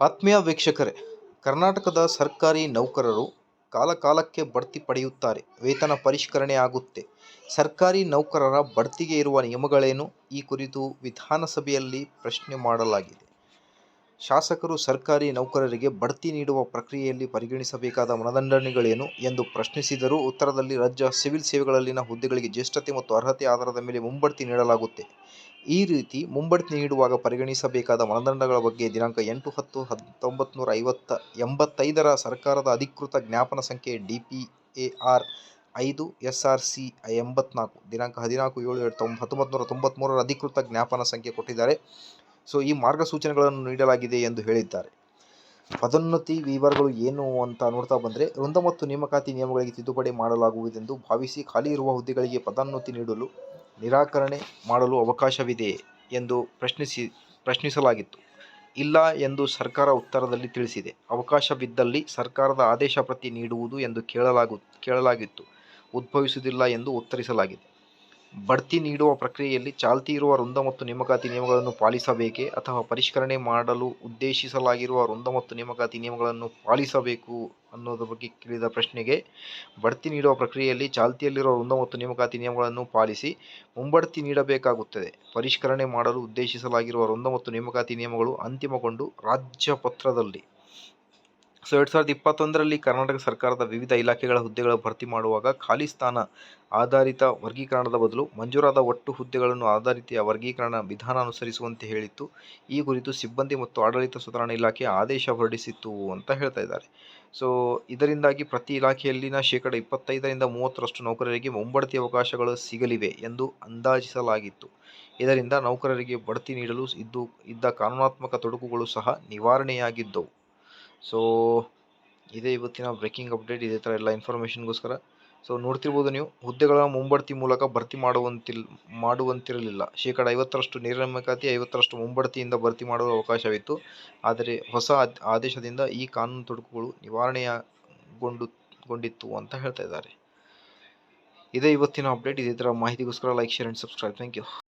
ಆತ್ಮೀಯ ವೀಕ್ಷಕರೇ, ಕರ್ನಾಟಕದ ಸರ್ಕಾರಿ ನೌಕರರು ಕಾಲಕಾಲಕ್ಕೆ ಬಡ್ತಿ ಪಡೆಯುತ್ತಾರೆ, ವೇತನ ಪರಿಷ್ಕರಣೆ ಆಗುತ್ತೆ. ಸರ್ಕಾರಿ ನೌಕರರ ಬಡ್ತಿಗೆ ಇರುವ ನಿಯಮಗಳೇನು? ಈ ಕುರಿತು ವಿಧಾನಸಭೆಯಲ್ಲಿ ಪ್ರಶ್ನೆ ಮಾಡಲಾಗಿದೆ. ಶಾಸಕರು ಸರ್ಕಾರಿ ನೌಕರರಿಗೆ ಬಡ್ತಿ ನೀಡುವ ಪ್ರಕ್ರಿಯೆಯಲ್ಲಿ ಪರಿಗಣಿಸಬೇಕಾದ ಮಾನದಂಡಗಳೇನು ಎಂದು ಪ್ರಶ್ನಿಸಿದರೂ ಉತ್ತರದಲ್ಲಿ ರಾಜ್ಯ ಸಿವಿಲ್ ಸೇವೆಗಳಲ್ಲಿನ ಹುದ್ದೆಗಳಿಗೆ ಜ್ಯೇಷ್ಠತೆ ಮತ್ತು ಅರ್ಹತೆ ಆಧಾರದ ಮೇಲೆ ಮುಂಬಡ್ತಿ ನೀಡಲಾಗುತ್ತೆ. ಈ ರೀತಿ ಮುಂಬಡ್ತಿ ನೀಡುವಾಗ ಪರಿಗಣಿಸಬೇಕಾದ ಮಾನದಂಡಗಳ ಬಗ್ಗೆ ದಿನಾಂಕ ಎಂಟು ಹತ್ತು ಹತ್ತೊಂಬತ್ತು ನೂರ ಐವತ್ತ ಎಂಬತ್ತೈದರ ಸರ್ಕಾರದ ಅಧಿಕೃತ ಜ್ಞಾಪನ ಸಂಖ್ಯೆ ಡಿ ಪಿ ಎ ಆರ್ ಐದು ಎಸ್ ಆರ್ ಸಿ ಎಂಬತ್ನಾಲ್ಕು. ದಿನಾಂಕ ಹದಿನಾಲ್ಕು ಏಳು ಎರಡು ತೊಂಬ ಹತ್ತೊಂಬತ್ತು ನೂರ ತೊಂಬತ್ತ್ಮೂರರ ಅಧಿಕೃತ ಜ್ಞಾಪನ ಸಂಖ್ಯೆ ಕೊಟ್ಟಿದ್ದಾರೆ. ಸೊ, ಈ ಮಾರ್ಗಸೂಚನೆಗಳನ್ನು ನೀಡಲಾಗಿದೆ ಎಂದು ಹೇಳಿದ್ದಾರೆ. ಪದೋನ್ನತಿ ವಿವರಗಳು ಏನು ಅಂತ ನೋಡ್ತಾ ಬಂದರೆ, ವೃಂದ ಮತ್ತು ನೇಮಕಾತಿ ನಿಯಮಗಳಿಗೆ ತಿದ್ದುಪಡಿ ಮಾಡಲಾಗುವುದೆಂದು ಭಾವಿಸಿ ಖಾಲಿ ಇರುವ ಹುದ್ದೆಗಳಿಗೆ ಪದೋನ್ನತಿ ನೀಡಲು ನಿರಾಕರಣೆ ಮಾಡಲು ಅವಕಾಶವಿದೆಯೇ ಎಂದು ಪ್ರಶ್ನಿಸಿ, ಪ್ರಶ್ನಿಸಲಾಗಿತ್ತು. ಇಲ್ಲ ಎಂದು ಸರ್ಕಾರ ಉತ್ತರದಲ್ಲಿ ತಿಳಿಸಿದೆ. ಅವಕಾಶವಿದ್ದಲ್ಲಿ ಸರ್ಕಾರದ ಆದೇಶ ಪ್ರತಿ ನೀಡುವುದು ಎಂದು ಕೇಳಲಾಗು, ಕೇಳಲಾಗಿತ್ತು. ಉದ್ಭವಿಸುವುದಿಲ್ಲ ಎಂದು ಉತ್ತರಿಸಲಾಗಿದೆ. ಬಡ್ತಿ ನೀಡುವ ಪ್ರಕ್ರಿಯೆಯಲ್ಲಿ ಚಾಲ್ತಿ ಇರುವ ವೃಂದ ಮತ್ತು ನೇಮಕಾತಿ ನಿಯಮಗಳನ್ನು ಪಾಲಿಸಬೇಕೇ ಅಥವಾ ಪರಿಷ್ಕರಣೆ ಮಾಡಲು ಉದ್ದೇಶಿಸಲಾಗಿರುವ ವೃಂದ ಮತ್ತು ನೇಮಕಾತಿ ನಿಯಮಗಳನ್ನು ಪಾಲಿಸಬೇಕು ಅನ್ನೋದ್ರ ಬಗ್ಗೆ ಕೇಳಿದ ಪ್ರಶ್ನೆಗೆ ಬಡ್ತಿ ನೀಡುವ ಪ್ರಕ್ರಿಯೆಯಲ್ಲಿ ಚಾಲ್ತಿಯಲ್ಲಿರುವ ವೃಂದ ಮತ್ತು ನೇಮಕಾತಿ ನಿಯಮಗಳನ್ನು ಪಾಲಿಸಿ ಮುಂಬಡ್ತಿ ನೀಡಬೇಕಾಗುತ್ತದೆ. ಪರಿಷ್ಕರಣೆ ಮಾಡಲು ಉದ್ದೇಶಿಸಲಾಗಿರುವ ವೃಂದ ಮತ್ತು ನೇಮಕಾತಿ ನಿಯಮಗಳು ಅಂತಿಮಗೊಂಡು ರಾಜ್ಯಪತ್ರದಲ್ಲಿ ಸೊ ಎರಡು ಸಾವಿರದ ಇಪ್ಪತ್ತೊಂದರಲ್ಲಿ ಕರ್ನಾಟಕ ಸರ್ಕಾರದ ವಿವಿಧ ಇಲಾಖೆಗಳ ಹುದ್ದೆಗಳ ಭರ್ತಿ ಮಾಡುವಾಗ ಖಾಲಿ ಸ್ಥಾನ ಆಧಾರಿತ ವರ್ಗೀಕರಣದ ಬದಲು ಮಂಜೂರಾದ ಒಟ್ಟು ಹುದ್ದೆಗಳನ್ನು ಆಧಾರಿತ ವರ್ಗೀಕರಣ ವಿಧಾನ ಅನುಸರಿಸುವಂತೆ ಹೇಳಿತ್ತು. ಈ ಕುರಿತು ಸಿಬ್ಬಂದಿ ಮತ್ತು ಆಡಳಿತ ಸುಧಾರಣಾ ಇಲಾಖೆ ಆದೇಶ ಹೊರಡಿಸಿತ್ತು ಅಂತ ಹೇಳ್ತಾ ಇದ್ದಾರೆ. ಸೊ, ಇದರಿಂದಾಗಿ ಪ್ರತಿ ಇಲಾಖೆಯಲ್ಲಿನ ಶೇಕಡ ಇಪ್ಪತ್ತೈದರಿಂದ ಮೂವತ್ತರಷ್ಟು ನೌಕರರಿಗೆ ಮುಂಬಡ್ತಿ ಅವಕಾಶಗಳು ಸಿಗಲಿವೆ ಎಂದು ಅಂದಾಜಿಸಲಾಗಿತ್ತು. ಇದರಿಂದ ನೌಕರರಿಗೆ ಬಡ್ತಿ ನೀಡಲು ಇದ್ದು, ಇದ್ದ ಕಾನೂನಾತ್ಮಕ ತೊಡಕುಗಳು ಸಹ ನಿವಾರಣೆಯಾಗಿದ್ದವು. ಸೊ ಇದೇ ಇವತ್ತಿನ ಬ್ರೇಕಿಂಗ್ ಅಪ್ಡೇಟ್ ಇದೇ ಥರ ಎಲ್ಲ ಇನ್ಫಾರ್ಮೇಷನ್ಗೋಸ್ಕರ ಸೊ ನೋಡ್ತಿರ್ಬೋದು ನೀವು, ಹುದ್ದೆಗಳ ಮುಂಬಡ್ತಿ ಮೂಲಕ ಭರ್ತಿ ಮಾಡುವಂತಿಲ್, ಮಾಡುವಂತಿರಲಿಲ್ಲ. ಶೇಕಡ ಐವತ್ತರಷ್ಟು ನೇಮಕಾತಿ, ಐವತ್ತರಷ್ಟು ಮುಂಬಡ್ತಿಯಿಂದ ಭರ್ತಿ ಮಾಡಲು ಅವಕಾಶವಿತ್ತು. ಆದರೆ ಹೊಸ ಆದೇಶದಿಂದ ಈ ಕಾನೂನು ತೊಡಕುಗಳು ನಿವಾರಣೆಗೊಂಡು ಗೊಂಡಿತ್ತು ಅಂತ ಹೇಳ್ತಾ ಇದ್ದಾರೆ. ಇದೇ ಇವತ್ತಿನ ಅಪ್ಡೇಟ್ ಇದೇ ಥರ ಮಾಹಿತಿಗೋಸ್ಕರ like share and subscribe thank you